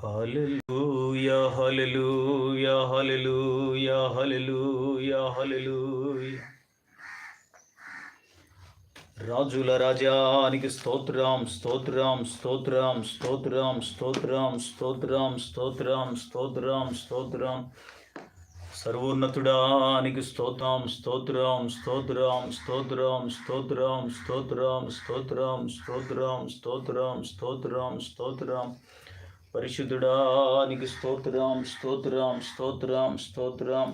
హల్లెలూయా హల్లెలూయా హల్లెలూయా హల్లెలూయా హల్లెలూయా రాజుల రాజానికి స్తోత్రం స్తోత్రం స్తోత్రం స్తోత్రం స్తోత్రం స్తోత్రం స్తోత్రం స్తోత్రం స్తోత్రం సర్వోన్నతుడానికి స్తోత్రం స్తోత్రం స్తోత్రం స్తోత్రం స్తోత్రం స్తోత్రం స్తోత్రం స్తోత్రం స్తోత్రం స్తోత్రం స్తోత్రం పరిశుద్ధుడా నీకు స్తోత్రం స్తోత్రం స్తోత్రం స్తోత్రం.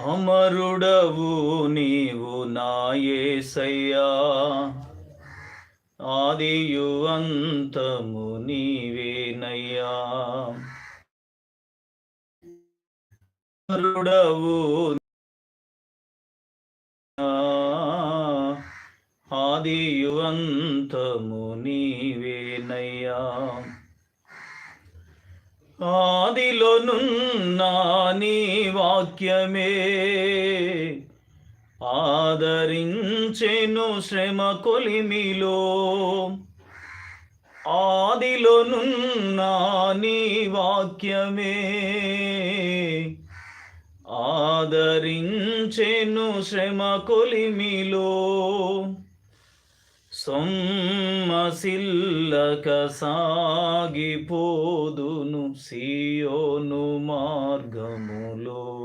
అమరుడవు నీవు నాయసయ్యా. ఆదియు అంతము నీవేనయ్యా. అమరుడవు వాక్యమే ఆదరించెను శ్రమ కొలిమిలో. ఆదిలోనున్నా నీ వాక్యమే ఆదరించెను శ్రమ కొలిమిలో. సొమ్మసిల్లక సాగిపోదును సియోను మార్గములో.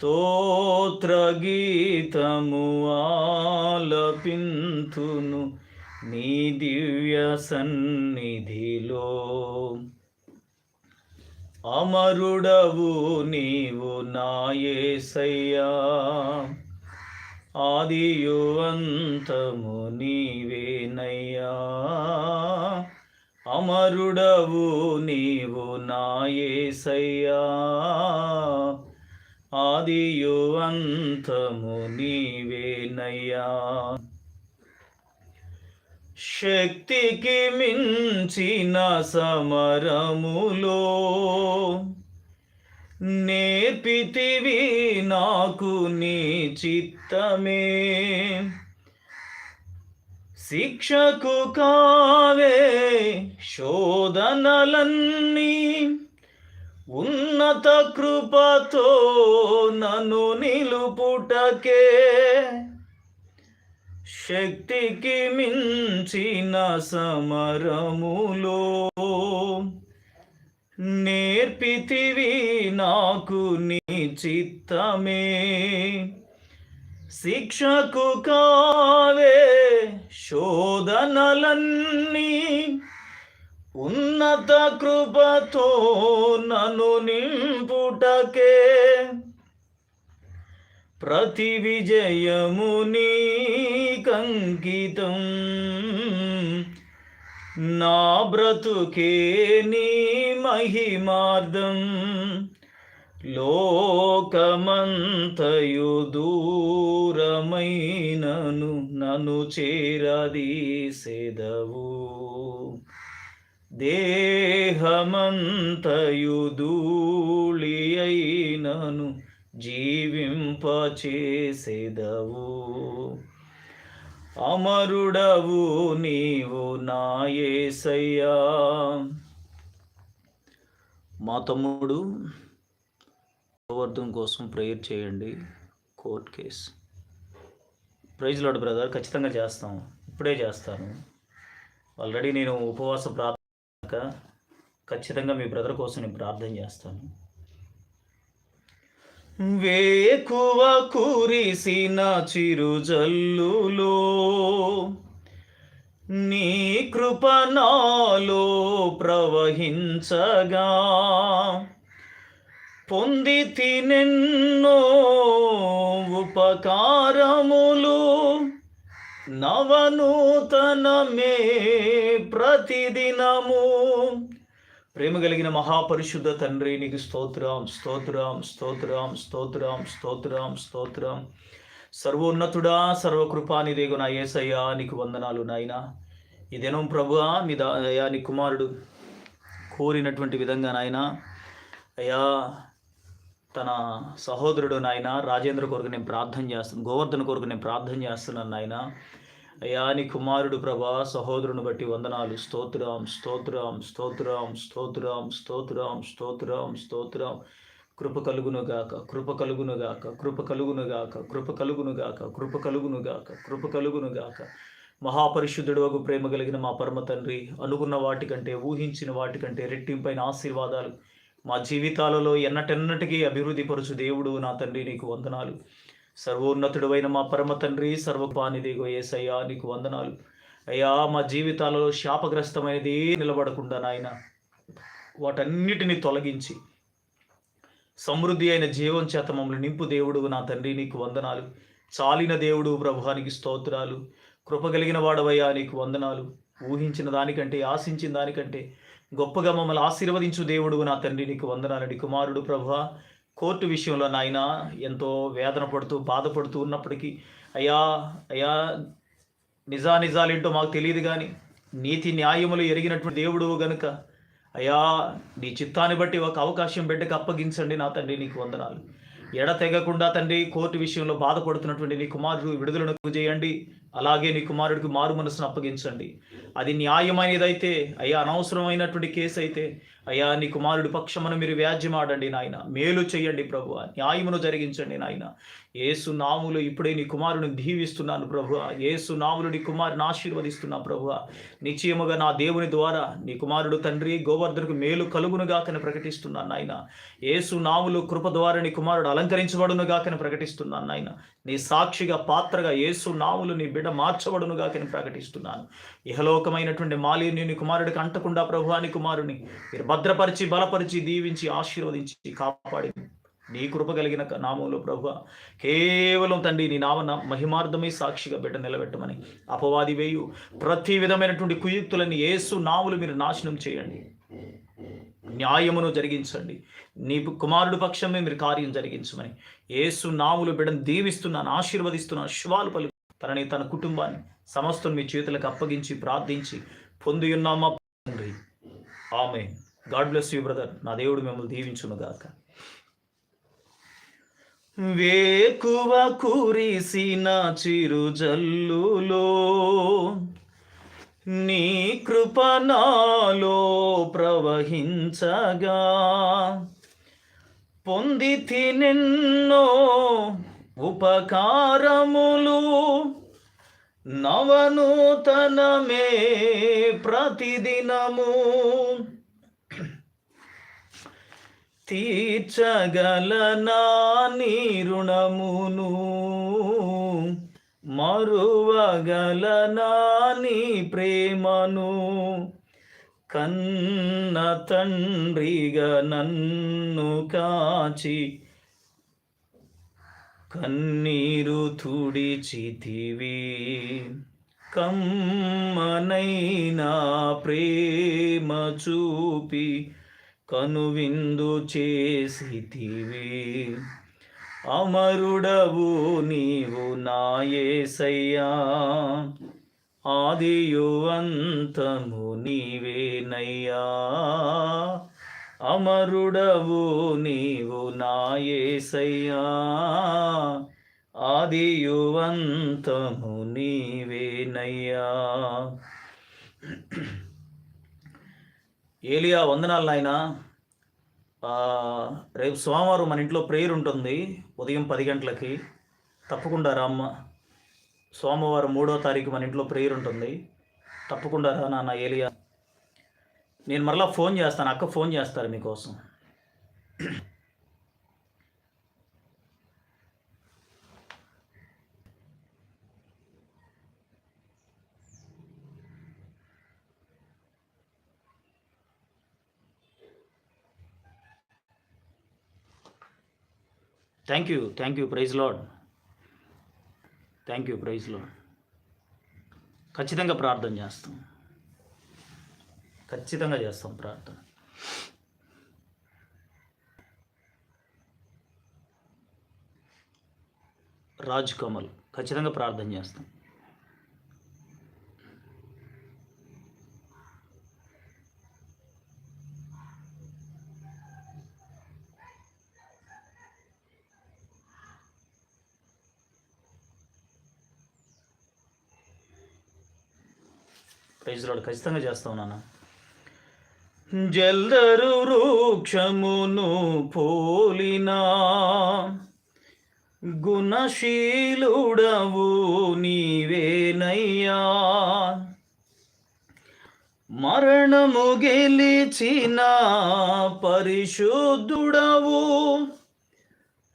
స్తోత్ర గీతము ఆలపింతును నీ దివ్య సన్నిధిలో. అమరుడవు నీవు నాయసయ్యా ఆదియువంతము నీవేనయ్యా. అమరుడవు నీవు నాయసయ్యా ఆదియు అంతము నీవేనయ్యా. శక్తికి మించిన సమరములో నేర్పితివి నాకు నీ చిత్తమే. శిక్షకు కావే శోధనలన్నీ ఉన్నత కృపతో నన్ను నిలుపుటకే. శక్తికి మించిన సమరములో నేర్పితివి నాకు నీ చిత్తమే. శిక్షకు కావే శోధనలన్నీ ఉన్నత కృపతో నన్ను నింపుటకే. ప్రతి విజయము నీకంకితం. నా బ్రతుకే నీ మహిమార్థం. లోకమంతయు దూరమైనను నన్ను చేరదీసెదవు. దేహమంతయు ధూళి అయినను జీవింపచేసెదవు. అమరుడవు నీవు నాయేసయ్యా. మా తమ్ముడు గోవర్ధన్ కోసం ప్రేయర్ చేయండి court case. Praise lord brother ఖచ్చితంగా చేస్తాం. ఇప్పుడే చేస్తాను. ఆల్రెడీ నేను ఉపవాస ప్రార్థన ఖచ్చితంగా మీ బ్రదర్ కోసం నేను ప్రార్థన చేస్తాను. వేకువ కురిసిన చిరుజల్లులో నీ కృపణలో ప్రవహించగా పొంది తినెన్నో ఉపకారములు నవనూతనమే ప్రతిదినము. ప్రేమ కలిగిన మహాపరిశుద్ధ తండ్రి నీకు స్తోత్రం స్తోత్రం స్తోత్రం స్తోత్రం స్తోత్రం స్తోత్రం. సర్వోన్నతుడా సర్వకృపానిదేగు నా ఏసయ్యా నీకు వందనాలు నాయనా. ఈ దినం ప్రభువా మీ దా అయ్యా నీ కుమారుడు కోరినటువంటి విధంగా నాయన. అయ్యా తన సహోదరుడు నాయన రాజేంద్ర కొరకు నేను ప్రార్థన చేస్తున్నాను గోవర్ధన కొరకు నేను ప్రార్థన చేస్తున్నాను నాయన. అయ్యా నీ కుమారుడు ప్రభా సహోదరుని బట్టి వందనాలు. స్తోత్రం స్తోత్రం స్తోత్రం స్తోత్రం స్తోత్రం స్తోత్రం స్తోత్రం. కృప కలుగునుగాక కృప కలుగునుగాక కృప కలుగునుగాక కృప కలుగునుగాక కృప కలుగునుగాక కృప కలుగునుగాక మహాపరిశుద్ధుడు వగు ప్రేమ కలిగిన మా పరమ తండ్రి అనుకున్న వాటికంటే ఊహించిన వాటికంటే రెట్టింపైన ఆశీర్వాదాలు. మా జీవితాలలో ఎన్నటెన్నటికీ అభివృద్ధి పరుచు దేవుడు నా తండ్రి నీకు వందనాలు. సర్వోన్నతుడైన మా పరమ తండ్రి సర్వపానిదిగో ఏసయ్యా నీకు వందనాలు. అయ్యా మా జీవితాలలో శాపగ్రస్తమైనది నిలబడకుండా నాయన వాటన్నిటిని తొలగించి సమృద్ధి అయిన జీవం చేత మమ్మల్ని నింపు దేవుడు నా తండ్రి నీకు వందనాలు. చాలిన దేవుడు ప్రభువానికి స్తోత్రాలు. కృప కలిగిన వాడవయ్యా నీకు వందనాలు. ఊహించిన దానికంటే ఆశించిన దానికంటే గొప్పగా మమ్మల్ని ఆశీర్వదించు దేవుడు నా తండ్రి నీకు వందనాలని కుమారుడు ప్రభా కోర్టు విషయంలో నాయన ఎంతో వేదన పడుతూ బాధపడుతూ ఉన్నప్పటికీ అయ్యా అయ్యా నిజా నిజాలేంటో మాకు తెలియదు కానీ నీతి న్యాయములు ఎరిగినటువంటి దేవుడు గనుక అయ్యా నీ చిత్తాన్ని బట్టి ఒక అవకాశం బిడ్డకు అప్పగించండి నా తండ్రి నీకు వందనాలు. ఎడతెగకుండా తండ్రి కోర్టు విషయంలో బాధపడుతున్నటువంటి నీ కుమారుడు విడుదలను చేయండి. అలాగే నీ కుమారుడికి మారు మనసును అప్పగించండి. అది న్యాయమైనదైతే అయ్యా అనవసరమైనటువంటి కేసు అయితే అయ్యా నీ కుమారుడి పక్షమును మీరు వ్యాజ్యమాడండి నాయన. మేలు చేయండి ప్రభు న్యాయమును జరిగించండి నాయన. ఏసు నాములు ఇప్పుడే నీ కుమారుని దీవిస్తున్నాను ప్రభు ఏసు నాములు నీ కుమారుని ఆశీర్వదిస్తున్నా ప్రభు నిశ్చయముగా నా దేవుని ద్వారా నీ కుమారుడు తండ్రి గోవర్ధనకు మేలు కలుగునుగాకని ప్రకటిస్తున్నాను నాయన. ఏసు నాములు కృప ద్వారా నీ కుమారుడు అలంకరించబడునుగాకని ప్రకటిస్తున్నాను నాయన. నీ సాక్షిగా పాత్రగా ఏసు నాములు నీ బిడ్డ మార్చబడునుగా నేను ప్రకటిస్తున్నాను. ఇహలోకమైనటువంటి మాలిని నీ కుమారుడికి అంటకుండా ప్రభువాని కుమారుని మీరు భద్రపరిచి బలపరిచి దీవించి ఆశీర్వదించి కాపాడి నీ కృప కలిగిన నామంలో ప్రభు కేవలం తండ్రి నీ నామ మహిమార్థమై సాక్షిగా బిడ్డ నిలబెట్టమని అపవాది వేయు. ప్రతి విధమైనటువంటి కుయుక్తులని యేసు నాములు మీరు నాశనం చేయండి. న్యాయమును జరిగించండి. నీ కుమారుడు పక్షమే మీరు కార్యం జరిగించమని. ఏసు నాములు బిడ్డను దీవిస్తున్నాను ఆశీర్వదిస్తున్నాను శివాలు పలు తనని తన కుటుంబాన్ని సమస్తను మీ చేతులకు అప్పగించి ప్రార్థించి పొంది ఉన్నామా? తండ్రి ఆమె గాడ్ బ్లెస్ యూ బ్రదర్. నా దేవుడు మిమ్మల్ని దీవించును గాక. వేకువ కురిసిన చిరు జల్లులో నీ కృపణలో ప్రవహించగా. పొంది తినెన్నో ఉపకారములు నవనూతనమే ప్రతిదినము. తీర్చగలనా నీ రుణమును? మరువగలనా నీ ప్రేమను? కన్న తండ్రిగా నన్ను కాచి కన్నీరు తుడిచితివి. కమ్మనైనా ప్రేమ చూపి కనువిందు చేసితివి. అమరుడవు నీవు నాయసయ్యా. ఆదియువంతము నీవేనయ్యా. అమరుడవు నీవు నాయసయ్యా. ఆదియువంతము నీవేనయ్యా. ఏలియా వందనాలు నాయనా. రేపు సోమవారం మన ఇంట్లో ప్రేయర్ ఉంటుంది. ఉదయం పది గంటలకి. తప్పకుండా రామ్మ. సోమవారం మూడో తారీఖు మన ఇంట్లో ప్రేయర్ ఉంటుంది. తప్పకుండా రా నాన్న ఏలియా. నేను మరలా ఫోన్ చేస్తాను. అక్క ఫోన్ చేస్తారు మీకోసం. Thank you thank you praise lord thank you praise lord ఖచ్చితంగా ప్రార్థన చేస్తాం. ఖచ్చితంగా చేస్తాం ప్రార్థన. రాజ్ కమల్ ఖచ్చితంగా ప్రార్థన చేస్తాం. ప్రైజ్ రాడు ఖచ్చితంగా చేస్తా ఉన్నాను జల్దరు వృక్షమును పోలినా గుణశీలుడవు నీవేనయ్యా. మరణము గెలిచిన పరిశుద్ధుడవు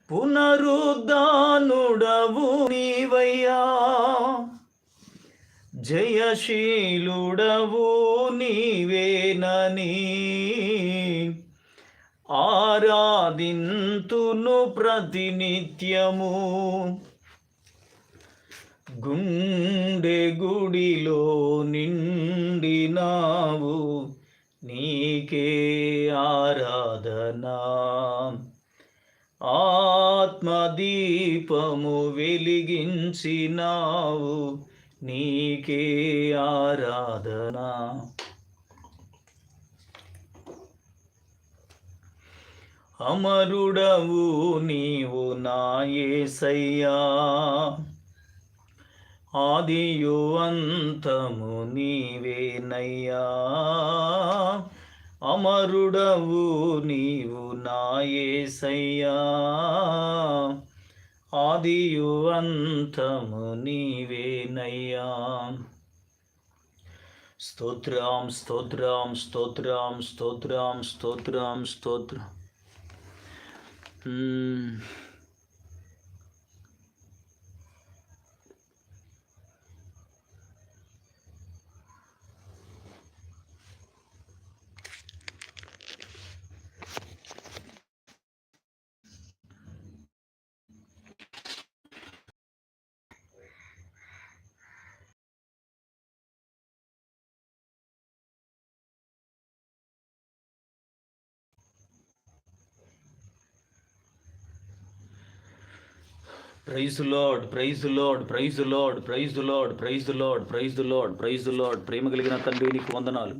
పునరుద్ధానుడవు నీవయ్యా. జయశీలుడవు నీవేనని ఆరాధింతును ప్రతినిత్యము. గుండె గుడిలో నిండినావు నీకే ఆరాధనా. ఆత్మదీపము వెలిగించినావు నీకే ఆరాధనా. అమరుడవు నీవు నాయసయ్యా ఆదియు అంతము నీవేనయ్యా అమరుడవు నీవు నాయసయ్యా ఆదియువంతము నీవేనయ్యా స్తోత్రం స్తోత్రం స్తోత్రం స్తోత్రం స్తోత్రం. స్తోత్రం praise lord praise lord praise lord praise lord praise lord praise lord praise lord ప్రేమ కలిగిన తండ్రి నీకు వందనాలు.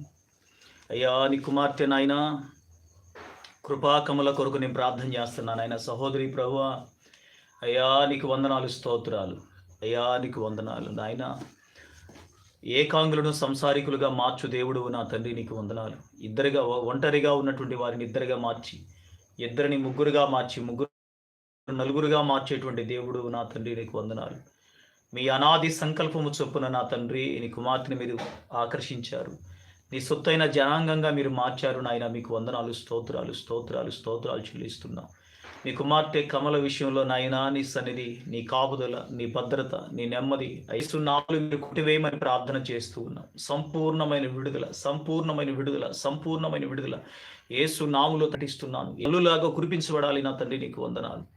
అయ్యా నీ కుమార్తె నాయన కృపాకముల కొరకు నేను ప్రార్థన చేస్తున్నాను. ఆయన సహోదరి ప్రభు అయ్యా నీకు వందనాలు స్తోత్రాలు. అయ్యా నీకు వందనాలు. నాయన ఏకాంగులను సంసారికులుగా మార్చు దేవుడు నా తండ్రి నీకు వందనాలు. ఇద్దరిగా ఒంటరిగా ఉన్నటువంటి వారిని ఇద్దరిగా మార్చి ఇద్దరిని ముగ్గురుగా మార్చి ముగ్గురు నలుగురుగా మార్చేటువంటి దేవుడు నా తండ్రి నీకు వందనాలు. మీ అనాది సంకల్పము చొప్పున నా తండ్రి నీ కుమార్తెని మీరు ఆకర్షించారు. నీ సొత్తైన జనాంగంగా మీరు మార్చారు నాయన. మీకు వందనాలు స్తోత్రాలు స్తోత్రాలు స్తోత్రాలు చెల్లిస్తున్నాం. నీ కుమార్తె కమల విషయంలో నాయన నీ సన్నిధి నీ కాపుదల నీ భద్రత నీ నెమ్మది ఐసునాలు మీరు కుటివేయమని ప్రార్థన చేస్తూ ఉన్నాం. సంపూర్ణమైన విడుదల సంపూర్ణమైన విడుదల సంపూర్ణమైన విడుదల. ఏసు నాములో తటిస్తున్నాను. ఎల్లులాగా కురిపించబడాలి నా తండ్రి నీకు వందనాలు.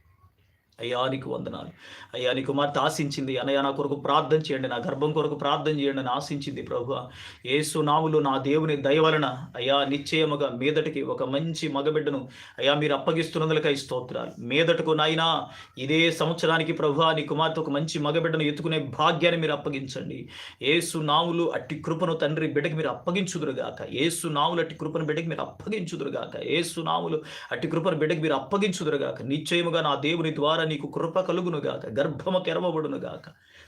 అయ్యా నీకు వందనాలు. అయ్యా నీ కుమార్తె ఆశించింది. అన్నయ్య నా కొరకు ప్రార్థన చేయండి. నా గర్భం కొరకు ప్రార్థన చేయండి అని ఆశించింది ప్రభు ఏసు నావులు నా దేవుని దయవలన అయ్యా నిశ్చయముగా మీదటికి ఒక మంచి మగబిడ్డను అయ్యా మీరు అప్పగిస్తున్నందులకై స్తోత్రాలు. మీదటకు నాయనా ఇదే సంవత్సరానికి ప్రభు నీ కుమార్తె ఒక మంచి మగబిడ్డను ఎత్తుకునే భాగ్యాన్ని మీరు అప్పగించండి. ఏసు నావులు అట్టి కృపను తండ్రి బిడ్డకి మీరు అప్పగించుదురుగాక ఏసు నావులు అట్టి కృపను బిడ్డకి మీరు అప్పగించుదురుగాక ఏసు నావులు అట్టి కృపను బిడ్డకి మీరు అప్పగించుదురుగాక నిశ్చయముగా నా దేవుని ద్వారా నీకు కృప కలుగునుగాక గర్భము తెరవబడునుగాక.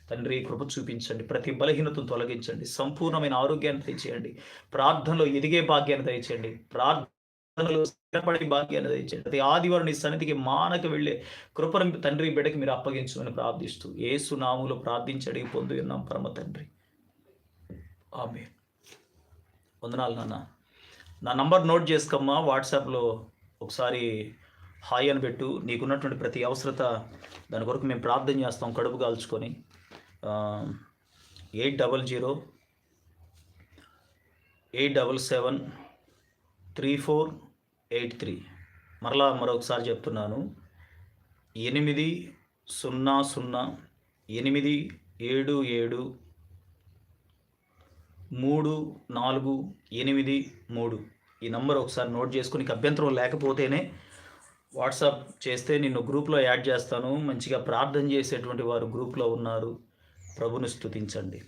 తండ్రి కృప చూపించండి ప్రతి బలహీనతను తొలగించండి సంపూర్ణమైన ఆరోగ్యాన్ని దయచేయండి ప్రార్థనలో ఎదిగే భాగ్యాన్ని దయచేయండి ప్రార్థనలో స్థిరపడే భాగ్యాన్ని దయచేయండి. ప్రతి ఆదివారం నీ సన్నిధికి మానక వెళ్ళే కృపను తండ్రి బిడ్డకి మీరు అప్పగించమని ప్రార్థిస్తూ ఏసు నాములు ప్రార్థించడి పొందు ఉన్నాం పరమ తండ్రి. ఆమె వందనాలు నాన్న. నా నంబర్ నోట్ చేసుకోమ్మా వాట్సాప్లో ఒకసారి హాయ్ అని పెట్టు. నీకున్నటువంటి ప్రతి అవసరత దాని కొరకు మేము ప్రార్థన చేస్తాం కడుపు కాల్చుకొని. Eight double zero eight double seven three four eight three. మరలా మరొకసారి చెప్తున్నాను. ఎనిమిది సున్నా సున్నా ఎనిమిది ఏడు ఏడు మూడు నాలుగు ఎనిమిది మూడు. ఈ నంబర్ ఒకసారి నోట్ చేసుకుని అభ్యంతరం లేకపోతేనే వాట్సాప్ చేస్తే నిన్ను గ్రూప్లో యాడ్ చేస్తాను. మంచిగా ప్రార్థన చేసేటువంటి వారు గ్రూప్లో ఉన్నారు. ప్రభుని స్థుతించండి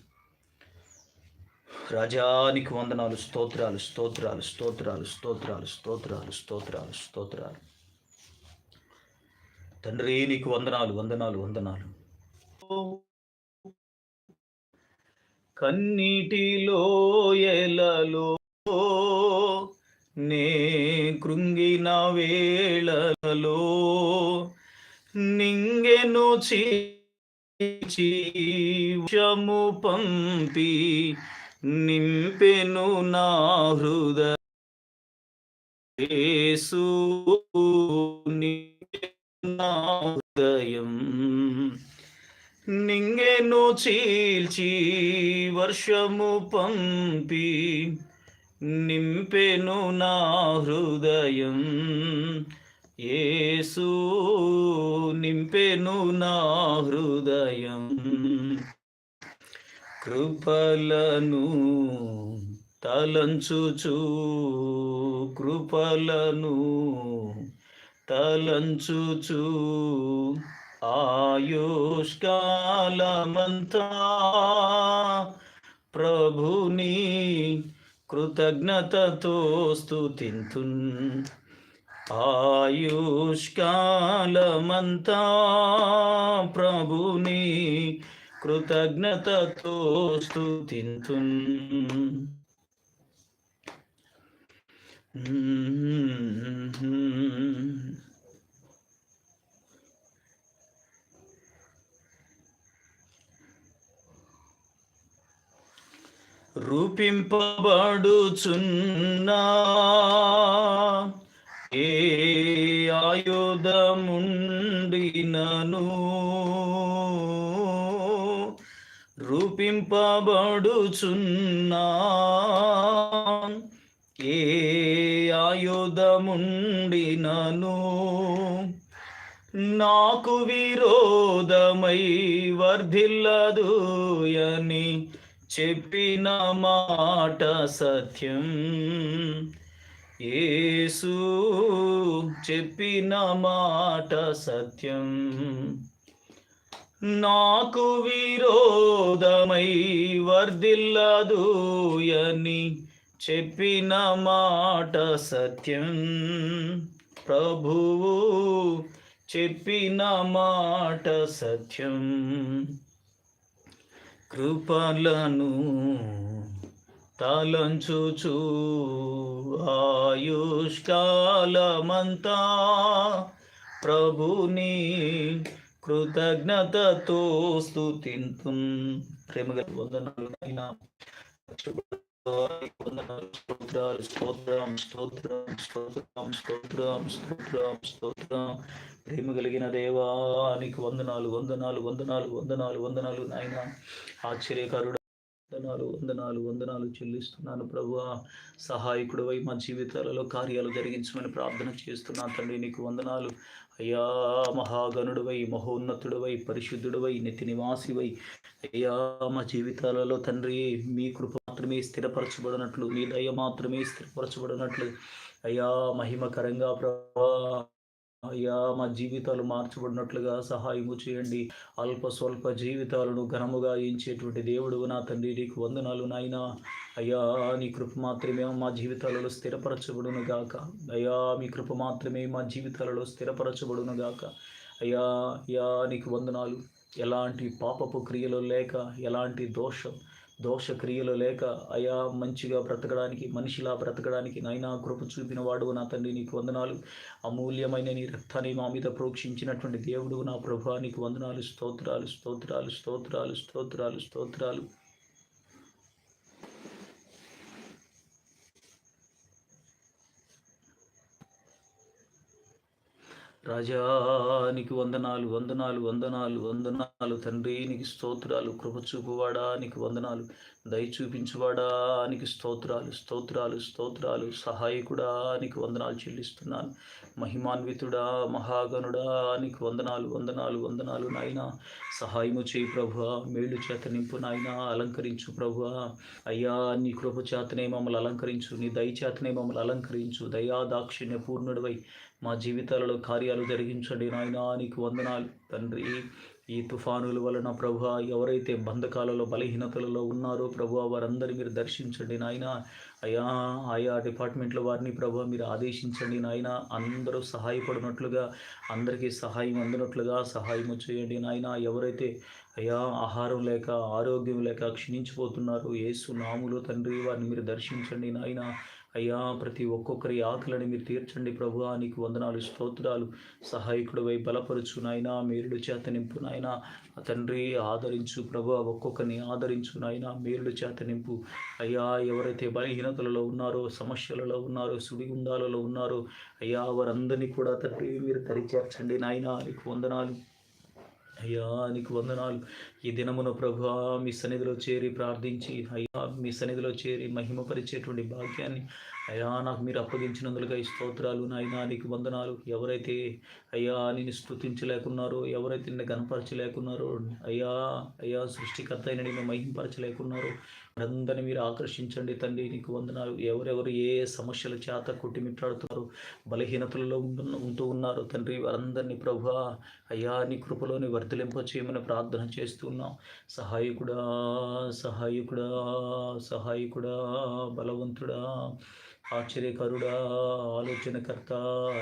రాజానికి వందనాలు స్తోత్రాలు స్తోత్రాలు స్తోత్రాలు స్తోత్రాలు స్తోత్రాలు స్తోత్రాలు స్తోత్రాలు. తండ్రి నీకు వందనాలు వందనాలు వందనాలు. కన్నీటిలో ఎలలో నే కృంగిన వేళలో నింగెను చీచము పంపి నింపెను నా హృదయేసు నా హృదయం నింగెను చీల్చి వర్షము పంపి నింపెను నా హృదయం. యేసు నింపెను నా హృదయం. కృపలను తలంచుచు కృపలను తలంచుచు ఆయుష్కాలమంతా ప్రభుని కృతజ్ఞతతో స్తుతింతున్ ఆయుష్కాలమంతా ప్రభుని కృతజ్ఞతతో స్థుతింతున్ Mm-hmm. రూపింపబడుచున్నా. ఏ ఆయుధముండినను రూపింపబడుచున్నా. ఏ ఆయుధముండినను నాకు విరోధమై వర్ధిల్లదు అని చెప్పిన మాట సత్యం. యేసు చెప్పిన మాట సత్యం. నాకు విరోధమై వర్దిల్లదు అని చెప్పిన మాట సత్యం. ప్రభువు చెప్పిన మాట సత్యం. కృపలను తలంచుచు ఆయుష్కాలమంతా ప్రభుని కృతజ్ఞతతో స్థుతింతు ప్రేమగల వందనాలు వందనాలు. స్తోత్రాలు స్తోత్రం స్తోత్రం స్తోత్రం స్తోత్రం స్తోత్రం స్తోత్రం. ప్రేమ కలిగిన దేవానికి వందనాలు వందనాలు వందనాలు వందనాలు వందనాలు నాయన. ఆశ్చర్యకరుడు వందనాలు వందనాలు వందనాలు చెల్లిస్తున్నాను ప్రభు. సహాయకుడు వై మా జీవితాలలో కార్యాలు జరిగించమని ప్రార్థన చేస్తున్నాను తండ్రి నీకు వందనాలు. అయ్యా మహాగణుడువై మహోన్నతుడువై పరిశుద్ధుడువై నితి నివాసివై. అయ్యా మా జీవితాలలో తండ్రి మీ కృప మాత్రమే స్థిరపరచబడినట్లు మీ దయ మాత్రమే స్థిరపరచబడినట్లు. అయ్యా మహిమకరంగా ప్రభా అయ్యా మా జీవితాలు మార్చబడినట్లుగా సహాయము చేయండి. అల్ప స్వల్ప జీవితాలను ఘనముగా ఎంచేటువంటి దేవుడు నా తండ్రి నీకు వందనాలు నాయన. అయ్యా నీ కృప మాత్రమే మా జీవితాలలో స్థిరపరచబడును గాక. అయ్యా మీ కృప మాత్రమే మా జీవితాలలో స్థిరపరచబడును గాక. అయ్యా అయ్యా నీకు వందనాలు. ఎలాంటి పాపపు క్రియలు లేక ఎలాంటి దోషం దోష క్రియలు లేక అయా మంచిగా బ్రతకడానికి మనిషిలా బ్రతకడానికి నాయనా కృప చూపిన వాడు నా తండ్రి నీకు వందనాలు. అమూల్యమైన నీ రక్తాన్ని మా మీద ప్రోక్షించినటువంటి దేవుడు నా ప్రభు నీకు వందనాలు స్తోత్రాలు స్తోత్రాలు స్తోత్రాలు స్తోత్రాలు స్తోత్రాలు. రాజానికి వందనాలు వందనాలు వందనాలు వందనాలు. వందనాలు తండ్రి నీకు స్తోత్రాలు. కృప చూపువాడా నీకు వందనాలు. దయ చూపించువాడా నీకు స్తోత్రాలు స్తోత్రాలు స్తోత్రాలు. సహాయకుడా నీకు వందనాలు చెల్లిస్తున్నాను. మహిమాన్వితుడా మహాగణుడా నీకు వందనాలు వందనాలు వందనాలు నాయన. సహాయము చేయి ప్రభు మేలు చేత నింపు నాయన. అలంకరించు ప్రభు అయ్యా నీ కృప చేతనే మమ్మల్ని అలంకరించు. నీ దయ చేతనే మమ్మల్ని అలంకరించు. దయా దాక్షిణ్య పూర్ణుడివై మా జీవితాలలో కార్యాలు జరిగించండి నాయన నీకు వందనాలు. తండ్రి ఈ తుఫానుల వలన ప్రభు ఎవరైతే బంధకాలలో బలహీనతలలో ఉన్నారో ప్రభు వారందరూ మీరు దర్శించండి నాయన. అయా ఆయా డిపార్ట్మెంట్ల వారిని ప్రభు మీరు ఆదేశించండి నాయన. అందరూ సహాయపడినట్లుగా అందరికీ సహాయం అందినట్లుగా సహాయం చేయండి నాయన. ఎవరైతే అయా ఆహారం లేక ఆరోగ్యం లేక క్షీణించిపోతున్నారు ఏసు నాములు తండ్రి వారిని మీరు దర్శించండి నాయన. అయ్యా ప్రతి ఒక్కొక్కరి ఆకలిని మీరు తీర్చండి ప్రభు నీకు వందనాలు స్తోత్రాలు. సహాయకుడు వై బలపరుచు నాయన. మేరుడు చేత నింపు నాయన. తండ్రి ఆదరించు ప్రభు ఒక్కొక్కరిని ఆదరించు నాయన. మేరుడు చేత నింపు. అయ్యా ఎవరైతే బలహీనతలలో ఉన్నారో సమస్యలలో ఉన్నారో సుడిగుండాలలో ఉన్నారో అయ్యా వారందరినీ కూడా తండ్రి మీరు తరిచేర్చండి నాయన. నీకు వందనాలు. అయ్యా నీకు వందనాలు. ఈ దినమున ప్రభు మీ సన్నిధిలో చేరి ప్రార్థించి అయ్యా మీ సన్నిధిలో చేరి మహిమపరిచేటువంటి భాగ్యాన్ని అయ్యా నాకు మీరు అప్పగించినందులుగా ఈ స్తోత్రాలు నాయనా నీకు వందనాలు. ఎవరైతే అయ్యా నేను స్థుతించలేకున్నారో ఎవరైతే నిన్ను గనపరచలేకున్నారో అయ్యా అయ్యా సృష్టికర్త అయిన నిన్ను మహింపరచలేకున్నారో అందరిని మీరు ఆకర్షించండి తండ్రి. నీకు వందనాలు. ఎవరెవరు ఏ సమస్యల చేత కొట్టిమిట్టాడుతున్నారు బలహీనతలలో ఉంటున్న ఉంటూ ఉన్నారు తండ్రి వారందరినీ ప్రభు అయ్యా నీ కృపలోని వర్ధలింప చేయమని ప్రార్థన చేస్తున్నాం సహాయకుడా సహాయకుడా సహాయకుడా బలవంతుడా ఆశ్చర్యకరుడా ఆలోచనకర్త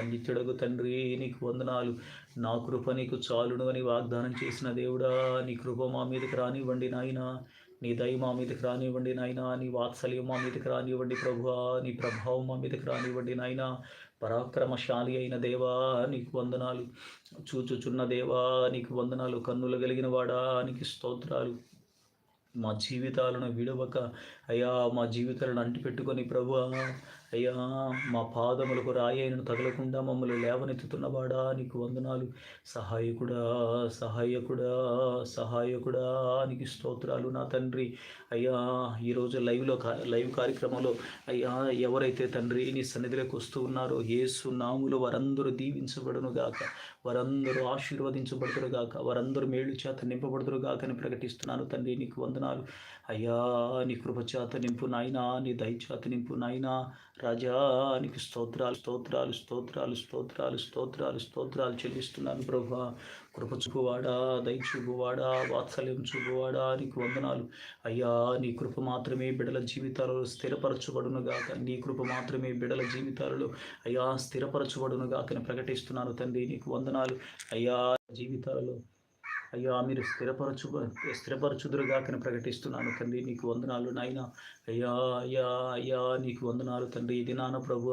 నిత్యుడగు తండ్రి నీకు వందనాలు. నా కృప నీకు చాలును అని వాగ్దానం చేసిన దేవుడా నీ కృప మా మీదకి రానివ్వండి నాయన. నీ దయ మా మీదకి రానివ్వండి నాయన నీ వాత్సల్యం మా మీదకి రానివ్వండి ప్రభువా నీ ప్రభావం మా మీదకి రానివ్వండి నాయన. పరాక్రమశాలి అయిన దేవా నీకు వందనాలు. చూచుచున్న దేవా నీకు వందనాలు. కన్నులు కలిగిన వాడా నీకు స్తోత్రాలు. మా జీవితాలను విడవక అయ్యా మా జీవితాలను అంటిపెట్టుకొని ప్రభు అయ్యా మా పాదములకు రాయను తగలకుండా మమ్మల్ని లేవనెత్తుతున్నవాడా నీకు వందనాలు. సహాయకుడా సహాయకుడా సహాయకుడా నీకు స్తోత్రాలు నా తండ్రి. అయ్యా ఈరోజు లైవ్లో లైవ్ కార్యక్రమంలో అయ్యా ఎవరైతే తండ్రి నీ సన్నిధిలోకి వస్తూ ఉన్నారో ఏసు నాములు వారందరూ దీవించబడును గాక. వారందరూ ఆశీర్వదించబడతారు గాక. వారందరూ మేలు చేత నింపబడుతురు గాక అని ప్రకటిస్తున్నాను తండ్రి నీకు వందనాలు. అయ్యా నీ కృపచేత నింపు నాయనా నీ దయచేత నింపు నాయనా. రాజా నీకు స్తోత్రాలు స్తోత్రాలు స్తోత్రాలు స్తోత్రాలు స్తోత్రాలు స్తోత్రాలు చెల్లిస్తున్నాను ప్రభు. కృప చూపువాడా దయ చూపువాడా వాత్సల్యం చూపువాడా నీకు వందనాలు. అయ్యా నీ కృప మాత్రమే బిడల జీవితాలలో స్థిరపరచబడునుగాక నీ కృప మాత్రమే బిడల జీవితాలలో అయ్యా స్థిరపరచబడునుగాకని ప్రకటిస్తున్నాను తండ్రి నీకు వందనాలు. అయ్యా జీవితాలలో అయ్యా మీరు స్థిరపరచు స్థిరపరచుదురుగాకని ప్రకటిస్తున్నాను తండ్రి నీకు వందనాలు. నాయన అయ్యా అయ్యా అయ్యా నీకు వందనాలు తండ్రి. ఇది నాన్న ప్రభు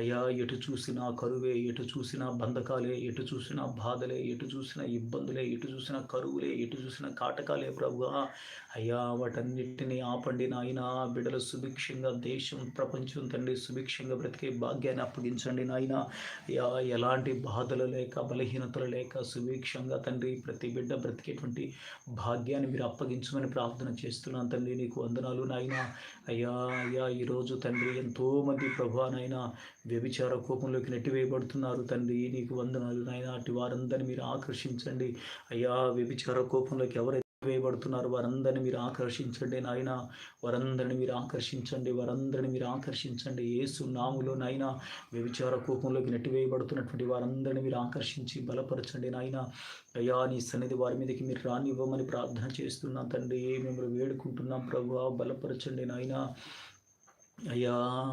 అయ్యా ఎటు చూసినా కరువే ఎటు చూసినా బంధకాలే ఎటు చూసినా బాధలే ఎటు చూసినా ఇబ్బందులే ఎటు చూసినా కరువులే ఎటు చూసినా కాటకాలే ప్రభు అయ్యా వాటన్నిటిని ఆపండి నాయన. బిడ్డలు సుభిక్షంగా దేశం ప్రపంచం తండ్రి సుభిక్షంగా బ్రతికే భాగ్యాన్ని అప్పగించండి నాయన. అయ్యా ఎలాంటి బాధలు లేక బలహీనతలు లేక సుభిక్షంగా తండ్రి ప్రతి బిడ్డ బ్రతికేటువంటి భాగ్యాన్ని మీరు అప్పగించమని ప్రార్థన చేస్తున్నాను తండ్రి. నీకు వందనాలు నాయన. అయ్యా అయ్యా ఈరోజు తండ్రి ఎంతోమంది ప్రభు నాయన వ్యభిచార కోపంలోకి నెట్టివేయబడుతున్నారు తండ్రి. నీకు వందనాలు నాయన. అటు వారందరినీ మీరు ఆకర్షించండి. అయ్యా వ్యభిచార కోపంలోకి ఎవరైతే వేయబడుతున్నారు వారందరిని మీరు ఆకర్షించండి నాయన. వారందరిని మీరు ఆకర్షించండి. వారందరిని మీరు ఆకర్షించండి. ఏసు నాములో నాయన. వ్యభిచార కోపంలోకి నెట్టివేయబడుతున్నటువంటి వారందరిని మీరు ఆకర్షించి బలపరచండి నాయన. అయ్యా నీ సన్నిధి వారి మీదకి మీరు రానివ్వమని ప్రార్థన చేస్తున్నాం తండ్రి. మేము వేడుకుంటున్నాం. ప్రభు బలపరచండి నాయన. అయ్యా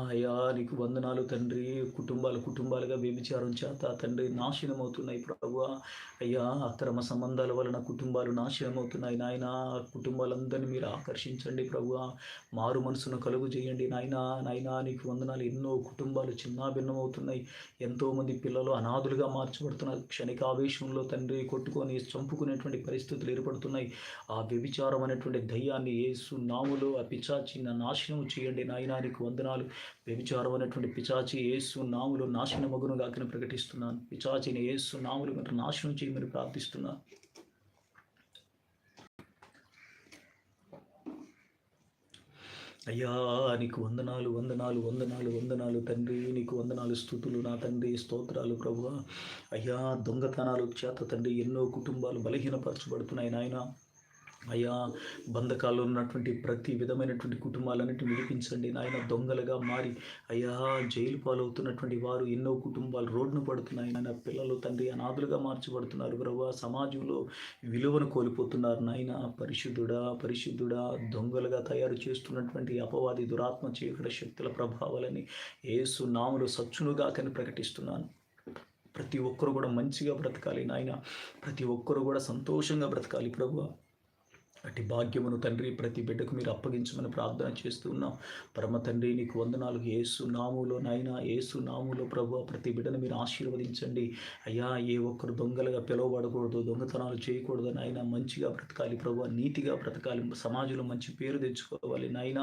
అయ్యా నీకు వందనాలు తండ్రి. కుటుంబాలు కుటుంబాలుగా వ్యభిచారం చేత తండ్రి నాశనం అవుతున్నాయి ప్రభు అయ్యా అక్రమ సంబంధాల వలన కుటుంబాలు నాశనం అవుతున్నాయి నాయన. కుటుంబాలందరినీ మీరు ఆకర్షించండి ప్రభు మారు మనసును కలుగు చేయండి నాయన. నాయన నీకు వందనాలు. ఎన్నో కుటుంబాలు చిన్నాభిన్నమవుతున్నాయి. ఎంతోమంది పిల్లలు అనాథులుగా మార్చబడుతున్నారు. క్షణికావేశంలో తండ్రి కొట్టుకొని చంపుకునేటువంటి పరిస్థితులు ఏర్పడుతున్నాయి. ఆ వ్యభిచారం అనేటువంటి దయ్యాన్ని ఏసు నాములు ఆ పిచాచి నాశనం చేయండి నాయన. నీకు వందనాలు. వ్యభిచారం అనేటువంటి పిచాచి ఏసు నాములు నాశన మగును గాకిని ప్రకటిస్తున్నాను. పిచాచిని ఏసు నాములు నాశనం చేయమని ప్రార్థిస్తున్నాను అయ్యా నీకు వందనాలు వందనాలు వందనాలు వందనాలు తండ్రి. నీకు వందనాలు స్థుతులు నా తండ్రి. స్తోత్రాలు ప్రభు అయ్యా దొంగతనాలు చేత తండ్రి ఎన్నో కుటుంబాలు బలహీనపరచబడుతున్నాయి నాయన. అయ్యా బంధకాలు ఉన్నటువంటి ప్రతి విధమైనటువంటి కుటుంబాలన్నిటి విడిపించండి. నాయన దొంగలుగా మారి అయ్యా జైలు పాలవుతున్నటువంటి వారు ఎన్నో కుటుంబాలు రోడ్డును పడుతున్నాయి. నాయన పిల్లలు తండ్రి అనాథులుగా మార్చబడుతున్నారు ప్రభా. సమాజంలో విలువను కోల్పోతున్నారు. నాయన పరిశుద్ధుడా పరిశుద్ధుడా దొంగలుగా తయారు చేస్తున్నటువంటి అపవాది దురాత్మ చీకటి శక్తుల ప్రభావాలని ఏసు నాములు సచ్చునుగా కని ప్రకటిస్తున్నాను. ప్రతి ఒక్కరు కూడా మంచిగా బ్రతకాలి. నాయన ప్రతి ఒక్కరు కూడా సంతోషంగా బ్రతకాలి ప్రభు. అటు భాగ్యమును తండ్రి ప్రతి బిడ్డకు మీరు అప్పగించమని ప్రార్థన చేస్తూ ఉన్నాం. పరమ తండ్రి నీకు వందనాలు. ఏసు నాములో నాయన ఏసు నాములో ప్రభు ప్రతి బిడ్డను మీరు ఆశీర్వదించండి. అయ్యా ఏ ఒక్కరు దొంగలుగా పిలువబడకూడదు దొంగతనాలు చేయకూడదు నాయన. మంచిగా బ్రతకాలి ప్రభు నీతిగా బ్రతకాలి. సమాజంలో మంచి పేరు తెచ్చుకోవాలి నాయన.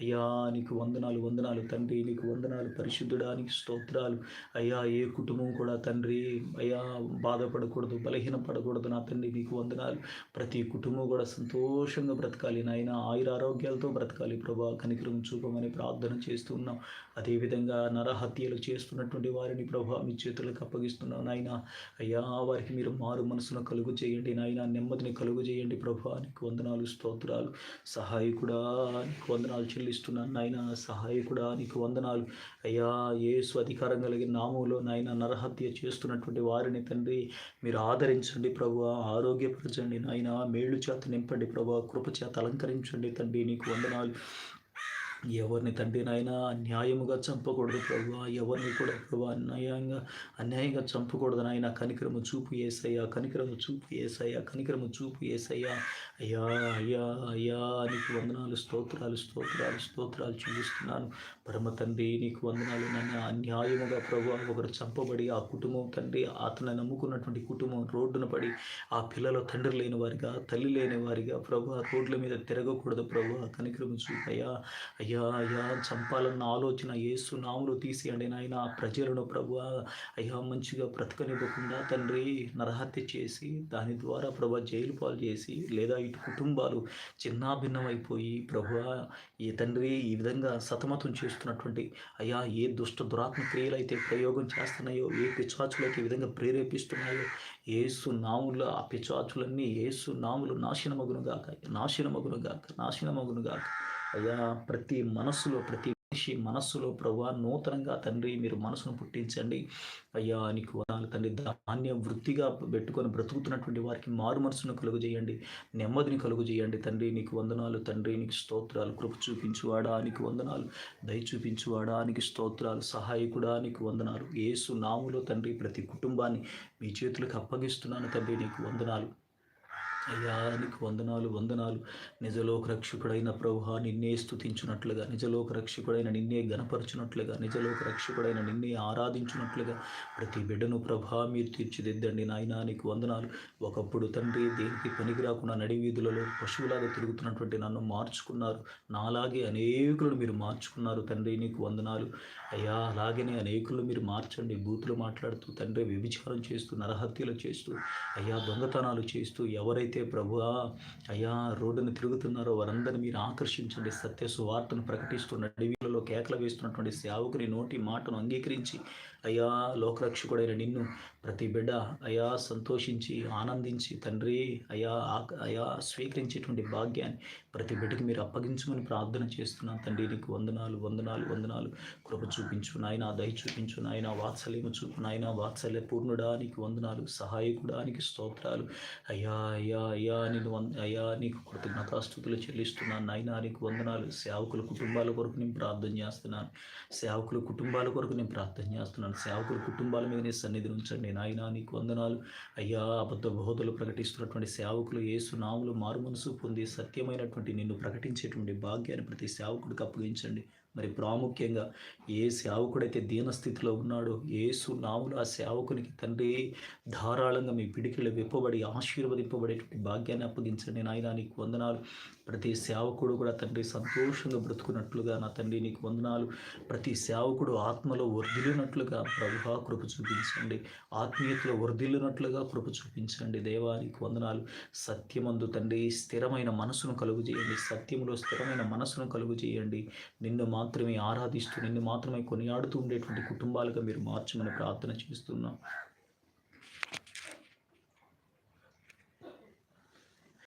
అయ్యా నీకు వందనాలు వందనాలు తండ్రి. నీకు వందనాలు పరిశుద్ధుడానికి స్తోత్రాలు. అయ్యా ఏ కుటుంబం కూడా తండ్రి అయ్యా బాధపడకూడదు బలహీనపడకూడదు నా తండ్రి నీకు వందనాలు. ప్రతి కుటుంబం కూడా సంతోషం సంతోషంగా బ్రతకాలి. నాయన ఆయుర ఆరోగ్యాలతో బ్రతకాలి ప్రభా. కనికరం చూపమని ప్రార్థన చేస్తున్నాం. అదేవిధంగా నరహత్యలు చేస్తున్నటువంటి వారిని ప్రభా మీ చేతులకు అప్పగిస్తున్నాం నాయన. అయ్యా వారికి మీరు మారు మనసును కలుగు చేయండి నాయన. నెమ్మదిని కలుగు చేయండి ప్రభా. నీకు వందనాలు స్తోత్రాలు. సహాయకుడా నీకు వందనాలు చెల్లిస్తున్నాను నాయన. సహాయకుడా నీకు వందనాలు. అయ్యా ఏసు అధికారం కలిగిన నామంలో నాయన నరహత్య చేస్తున్నటువంటి వారిని తండ్రి మీరు ఆదరించండి ప్రభు. ఆరోగ్యపరచండి నాయన. మేళ్ళు చేత నింపండి ప్రభా కృపచేత అలంకరించండి తండ్రి నీకు వందనాలు. ఎవరిని తండ్రి నాయన అన్యాయముగా చంపకూడదు ప్రభు ఎవరిని కూడా ప్రభు అన్యాయంగా అన్యాయంగా చంపకూడదు నాయన. కనికరము చూపు ఏసయ్యా కనికరము చూపు ఏసయ్యా కనికరము చూపు ఏసయ్యా. అయ్యా అయ్యా అయ్యా నీకు వందనాలు స్తోత్రాలు స్తోత్రాలు స్తోత్రాలు చూపిస్తున్నాను పరమ తండ్రి నీకు వందనాలు. నన్ను అన్యాయముగా ప్రభు ఒకరు చంపబడి ఆ కుటుంబం తండ్రి అతను నమ్ముకున్నటువంటి కుటుంబం రోడ్డున పడి ఆ పిల్లలు తండ్రి లేని వారిగా తల్లి లేని వారిగా ప్రభు రోడ్ల మీద తిరగకూడదు ప్రభు కనికరము చూపయ్యా. అయ్యా అయ్యా చంపాలన్న ఆలోచన ఏసు నాములు తీసేయండి నాయన. ఆ ప్రజలను ప్రభు అయ్యా మంచిగా బ్రతకనివ్వకుండా తండ్రి నరహత్య చేసి దాని ద్వారా ప్రభు జైలు పాలు చేసి లేదా ఇటు కుటుంబాలు చిన్నాభిన్నమైపోయి ప్రభు ఈ తండ్రి ఈ విధంగా సతమతం చేస్తున్నటువంటి అయ్యా ఏ దుష్ట దురాత్మ క్రియలు అయితే ప్రయోగం చేస్తున్నాయో ఏ పిచాచులైతే అయితే ఈ విధంగా ప్రేరేపిస్తున్నాయో ఏసు నాముల ఆ పిచాచులన్నీ ఏసు నాములు నాశనమగునుగాక నాశనమగునుగాక నాశనమగునుగాక అయ్యా ప్రతి మనస్సులో ప్రతి మనిషి మనస్సులో ప్రభు నూతనంగా తండ్రి మీరు మనసును పుట్టించండి. అయ్యా నీకు వనాలు తండ్రి ధాన్యం వృత్తిగా పెట్టుకొని బ్రతుకుతున్నటువంటి వారికి మారు మనసును కలుగు చేయండి నెమ్మదిని కలుగు చేయండి తండ్రి. నీకు వందనాలు తండ్రి. నీకు స్తోత్రాలు. కృప చూపించువాడా? నీకు వందనాలు. దయ చూపించువాడా? నీకు స్తోత్రాలు. సహాయకుడా? నీకు వందనాలు. ఏసు నాములో తండ్రి ప్రతి కుటుంబాన్ని మీ చేతులకు అప్పగిస్తున్నాను తండ్రి. నీకు వందనాలు. అయ్యా నీకు వందనాలు వందనాలు. నిజలోక రక్షకుడైన ప్రభు నిన్నే స్థుతించినట్లుగా నిజలోక రక్షకుడైన నిన్నే గనపరచునట్లుగా నిజలోక రక్షకుడైన నిన్నే ఆరాధించినట్లుగా. ప్రతి బిడ్డను ప్రభా మీరు తీర్చిదిద్దండి నాయన నీకు వందనాలు. ఒకప్పుడు తండ్రి దేనికి పనికి రాకుండా పశువులాగా తిరుగుతున్నటువంటి నన్ను మార్చుకున్నారు. నాలాగే అనేకులను మీరు మార్చుకున్నారు తండ్రి నీకు వందనాలు. అయ్యా అలాగనే అనేకులను మీరు మార్చండి. బూతులు మాట్లాడుతూ తండ్రి వ్యభిచారం చేస్తూ నరహత్యలు చేస్తూ అయ్యా దొంగతనాలు చేస్తూ ఎవరైతే ప్రభువా అయ్యా రోడ్డును తిరుగుతున్నారో వారందరినీ మీరు ఆకర్షించండి. సత్య సువార్తను ప్రకటిస్తున్న అడవిలలో కేకలు వేస్తున్నటువంటి సేవకుని నోటి మాటను అంగీకరించి అయ్యా లోకరక్షకుడైన నిన్ను ప్రతి బిడ్డ అయా సంతోషించి ఆనందించి తండ్రి అయా అయా స్వీకరించేటువంటి భాగ్యాన్ని ప్రతి బిడ్డకి మీరు అప్పగించమని ప్రార్థన చేస్తున్నాను తండ్రి. నీకు వందనాలు వందనాలు వందనాలు. కృప చూపించు నాయన దయ చూపించు నాయన. వాత్సల్యము చూపు నాయన. వాత్సల్య పూర్ణుడా నీకు వందనాలు. సహాయకుడానికి స్తోత్రాలు. అయ్యా అయ్యా అయ్యా నేను అయ్యా నీకు కృతజ్ఞతాస్థుతులు చెల్లిస్తున్నాను నాయన. నీకు వందనాలు. సేవకుల కుటుంబాల కొరకు నేను ప్రార్థన చేస్తున్నాను. సేవకుల కుటుంబాల కొరకు నేను ప్రార్థన చేస్తున్నాను. సేవకుల కుటుంబాల మీద నీ సన్నిధి ఉంచండి నాయన. నీకు వందనాలు. అయ్యా అబద్ధ బోధలు ప్రకటిస్తున్నటువంటి సేవకులు ఏసు నాములు మారు మనసు పొంది సత్యమైనటువంటి నిన్ను ప్రకటించేటువంటి భాగ్యాన్ని ప్రతి సేవకుడికి అప్పగించండి. మరి ప్రాముఖ్యంగా ఏ సేవకుడైతే దీనస్థితిలో ఉన్నాడో ఏసు నాములు ఆ సేవకునికి తండ్రి ధారాళంగా మీ పిడికిళ్ళు విప్పబడి ఆశీర్వదింపబడేటువంటి భాగ్యాన్ని అప్పగించండి. నాయన నీకు వందనాలు. ప్రతి సేవకుడు కూడా తండ్రి సంతోషంగా బ్రతుకున్నట్లుగా నా తండ్రి నీకు వందనాలు. ప్రతి సేవకుడు ఆత్మలో వర్ధిల్లినట్లుగా ప్రభువా కృప చూపించండి. ఆత్మీయతలో వర్ధిల్లినట్లుగా కృప చూపించండి. దేవానికి వందనాలు. సత్యమందు తండ్రి స్థిరమైన మనసును కలుగు చేయండి. సత్యంలో స్థిరమైన మనసును కలుగు చేయండి. నిన్ను మాత్రమే ఆరాధిస్తూ నిన్ను మాత్రమే కొనియాడుతూ ఉండేటువంటి కుటుంబాలుగా మీరు మార్చమని ప్రార్థన చేస్తున్నాం.